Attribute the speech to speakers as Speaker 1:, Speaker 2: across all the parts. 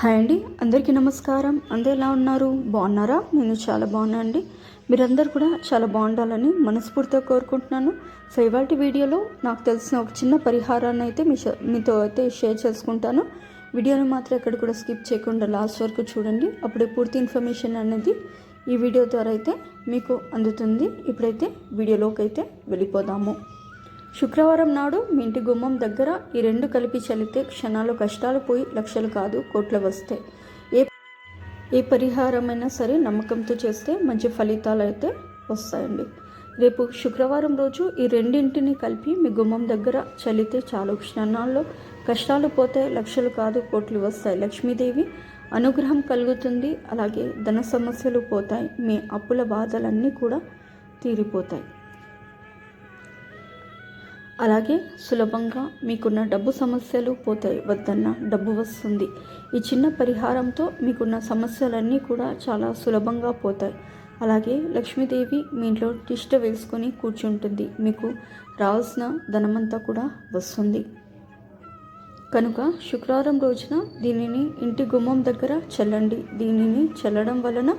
Speaker 1: Hi అండి అందరికీ నమస్కారం. అందరు ఎలా ఉన్నారు? బాగున్నారా? నేను చాలా బాగున్నా అండి. మీరందరూ కూడా చాలా బాగుండాలని మనస్ఫూర్తిగా కోరుకుంటున్నాను. సో ఇవాళ వీడియోలో నాకు తెలిసిన ఒక చిన్న పరిహారాన్ని అయితే మీ మీతో అయితే షేర్ చేసుకుంటాను. వీడియోని మాత్రం ఎక్కడ కూడా స్కిప్ చేయకుండా లాస్ట్ వరకు చూడండి. అప్పుడే పూర్తి ఇన్ఫర్మేషన్ అనేది ఈ వీడియో ద్వారా అయితే మీకు అందుతుంది. ఇప్పుడైతే వీడియోలోకి అయితే వెళ్ళిపోదాము. శుక్రవారం నాడు మీ ఇంటి గుమ్మం దగ్గర ఈ రెండు కలిపి చల్లితే క్షణాలు కష్టాలు పోయి లక్షలు కాదు కోట్లు వస్తాయి. ఏ ఏ పరిహారమైనా సరే నమ్మకంతో చేస్తే మంచి ఫలితాలు అయితే వస్తాయండి. రేపు శుక్రవారం రోజు ఈ రెండింటిని కలిపి మీ గుమ్మం దగ్గర చల్లితే చాలు. క్షణాల్లో కష్టాలు పోతాయి లక్షలు కాదు కోట్లు వస్తాయి. లక్ష్మీదేవి అనుగ్రహం కలుగుతుంది. అలాగే ధన సమస్యలు పోతాయి. మీ అప్పుల బాధలన్నీ కూడా తీరిపోతాయి. అలాగే సులభంగా మీకున్న డబ్బు సమస్యలు పోతాయి. వద్దన్న డబ్బు వస్తుంది. ఈ చిన్న పరిహారంతో మీకున్న సమస్యలన్నీ కూడా చాలా సులభంగా పోతాయి. అలాగే లక్ష్మీదేవి మీ ఇంట్లో తిష్ట వేసుకొని కూర్చుంటుంది. మీకు రావాల్సిన ధనమంతా కూడా వస్తుంది. కనుక శుక్రవారం రోజున దీనిని ఇంటి గుమ్మం దగ్గర చల్లండి. దీనిని చల్లడం వలన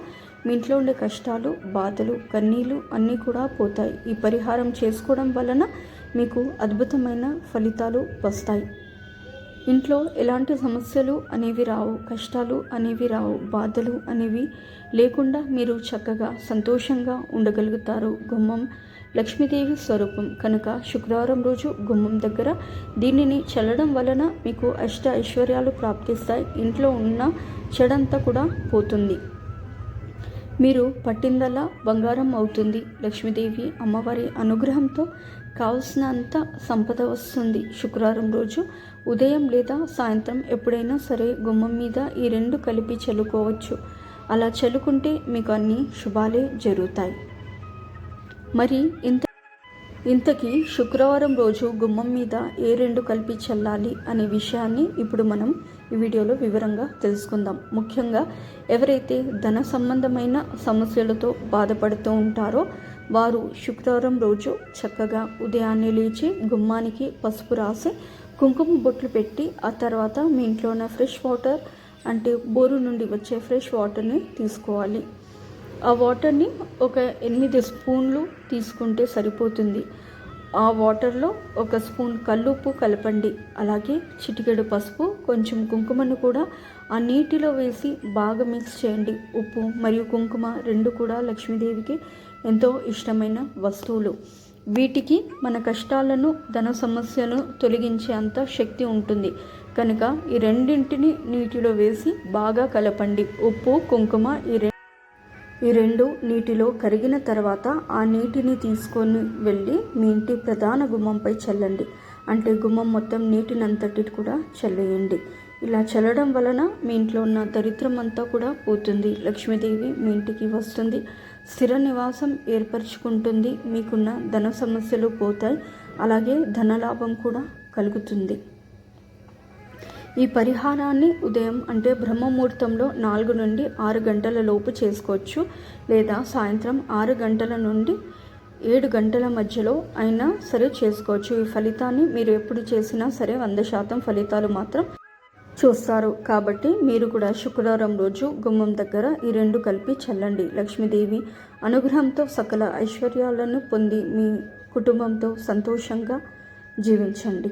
Speaker 1: మీ ఇంట్లో ఉండే కష్టాలు బాధలు కన్నీళ్ళు అన్నీ కూడా పోతాయి. ఈ పరిహారం చేసుకోవడం వలన మీకు అద్భుతమైన ఫలితాలు వస్తాయి. ఇంట్లో ఎలాంటి సమస్యలు అనేవి రావు కష్టాలు అనేవి రావు బాధలు అనేవి లేకుండా మీరు చక్కగా సంతోషంగా ఉండగలుగుతారు. గుమ్మం లక్ష్మీదేవి స్వరూపం. కనుక శుక్రవారం రోజు గుమ్మం దగ్గర దీనిని చల్లడం వలన మీకు అష్ట ఐశ్వర్యాలు ప్రాప్తిస్తాయి. ఇంట్లో ఉన్న చెడంతా కూడా పోతుంది. మీరు పట్టిందల్లా బంగారం అవుతుంది. లక్ష్మీదేవి అమ్మవారి అనుగ్రహంతో కావలసినంత సంపద వస్తుంది. శుక్రవారం రోజు ఉదయం లేదా సాయంత్రం ఎప్పుడైనా సరే గుమ్మం మీద ఈ రెండు కలిపి చల్లుకోవచ్చు. అలా చల్లుకుంటే మీకు అన్ని శుభాలే జరుగుతాయి. మరి ఇంత ఇంతకీ శుక్రవారం రోజు గుమ్మం మీద ఏ రెండు కలిపి చల్లాలి అనే విషయాన్ని ఇప్పుడు మనం ఈ వీడియోలో వివరంగా తెలుసుకుందాం. ముఖ్యంగా ఎవరైతే ధన సంబంధమైన సమస్యలతో బాధపడుతూ ఉంటారో వారు శుక్రవారం రోజు చక్కగా ఉదయాన్నే లేచి గుమ్మానికి పసుపు రాసి కుంకుమ బొట్లు పెట్టి ఆ తర్వాత మీ ఇంట్లో ఉన్న ఫ్రెష్ వాటర్ అంటే బోరు నుండి వచ్చే ఫ్రెష్ వాటర్ని తీసుకోవాలి. ఆ వాటర్ని ఒక ఎనిమిది స్పూన్లు తీసుకుంటే సరిపోతుంది. ఆ వాటర్లో ఒక స్పూన్ కల్లుప్పు కలపండి. అలాగే చిటికెడు పసుపు కొంచెం కుంకుమను కూడా ఆ నీటిలో వేసి బాగా మిక్స్ చేయండి. ఉప్పు మరియు కుంకుమ రెండు కూడా లక్ష్మీదేవికి ఎంతో ఇష్టమైన వస్తువులు. వీటికి మన కష్టాలను ధన సమస్యను తొలగించే అంత శక్తి ఉంటుంది. కనుక ఈ రెండింటిని నీటిలో వేసి బాగా కలపండి. ఉప్పు కుంకుమ ఈ ఈ రెండు నీటిలో కరిగిన తర్వాత ఆ నీటిని తీసుకొని వెళ్ళి మీ ఇంటి ప్రధాన గుమ్మంపై చల్లండి. అంటే గుమ్మం మొత్తం నీటినంతటి కూడా చల్లేయండి. ఇలా చల్లడం వలన మీ ఇంట్లో ఉన్న దరిద్రం అంతా కూడా పోతుంది. లక్ష్మీదేవి మీ ఇంటికి వస్తుంది. స్థిర నివాసం ఏర్పరచుకుంటుంది. మీకున్న ధన సమస్యలు పోతాయి. అలాగే ధనలాభం కూడా కలుగుతుంది. ఈ పరిహారాన్ని ఉదయం అంటే బ్రహ్మముహూర్తంలో నాలుగు నుండి ఆరు గంటల లోపు చేసుకోవచ్చు లేదా సాయంత్రం ఆరు గంటల నుండి ఏడు గంటల మధ్యలో అయినా సరే చేసుకోవచ్చు. ఈ ఫలితాన్ని మీరు ఎప్పుడు చేసినా సరే వంద శాతం ఫలితాలు మాత్రం చూస్తారు. కాబట్టి మీరు కూడా శుక్రవారం రోజు గుమ్మం దగ్గర ఈ రెండు కలిపి చల్లండి. లక్ష్మీదేవి అనుగ్రహంతో సకల ఐశ్వర్యాలను పొంది మీ కుటుంబంతో సంతోషంగా జీవించండి.